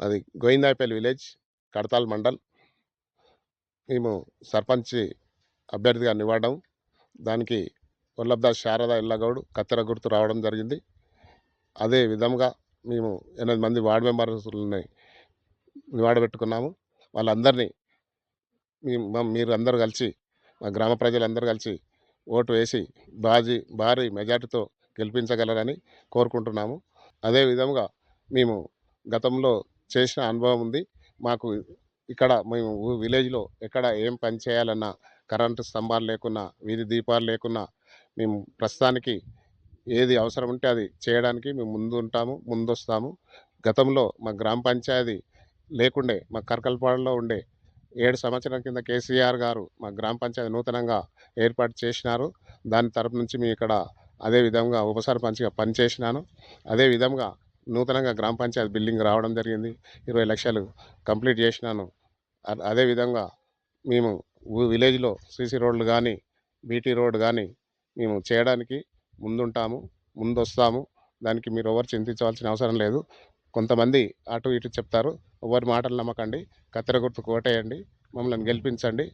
అది గోయిందాయపల్లి విలేజ్ కడతాల్ మండల్. మేము సర్పంచ్ అభ్యర్థిగా నివ్వడం దానికి వల్లభదాస్ శారద ఎల్లగౌడ్ కత్తెర గుర్తు రావడం జరిగింది. అదే విధంగా మేము ఎనిమిది మంది వార్డు మెంబర్స్ని నివాడబెట్టుకున్నాము వాళ్ళందరినీ మీరు అందరూ కలిసి మా గ్రామ ప్రజలందరూ కలిసి ఓటు వేసి బాజీ భారీ మెజార్టీతో గెలిపించగలరని కోరుకుంటున్నాము. అదే విధంగా మేము గతంలో చేసిన అనుభవం ఉంది. మాకు ఇక్కడ మేము ఊ- విలేజ్లో ఎక్కడ ఏం పని చేయాలన్నా కరెంటు స్తంభాలు లేకున్నా వీధి దీపాలు లేకున్నా మేము ప్రస్తుతానికి ఏది అవసరం ఉంటే అది చేయడానికి మేము ముందు ఉంటాము ముందు వస్తాము గతంలో మా గ్రామ పంచాయతీ లేకుండే మా కర్కల్పాడులో ఉండే ఏడు సంవత్సరాల కింద కేసీఆర్ గారు మా గ్రామ పంచాయతీ నూతనంగా ఏర్పాటు చేసినారు. దాని తరపు నుంచి మేము ఇక్కడ అదే విధంగా ఉప సర్పంచ్గా పనిచేసినాను. అదే విధంగా నూతనంగా గ్రామ పంచాయతీ బిల్డింగ్ రావడం జరిగింది. ఇరవై లక్షలు కంప్లీట్ చేసినాను. అదేవిధంగా అదే విధంగా మేము విలేజ్లో సీసీ రోడ్లు కానీ బీటీ రోడ్ కానీ మేము చేయడానికి ముందుంటాము ముందు వస్తాము దానికి మీరు ఎవరు చింతించవలసిన అవసరం లేదు. కొంతమంది అటు ఇటు చెప్తారు. ఎవరి మాటలు నమ్మకండి. కత్తెర గుర్తు కోటేయండి మమ్మల్ని గెలిపించండి.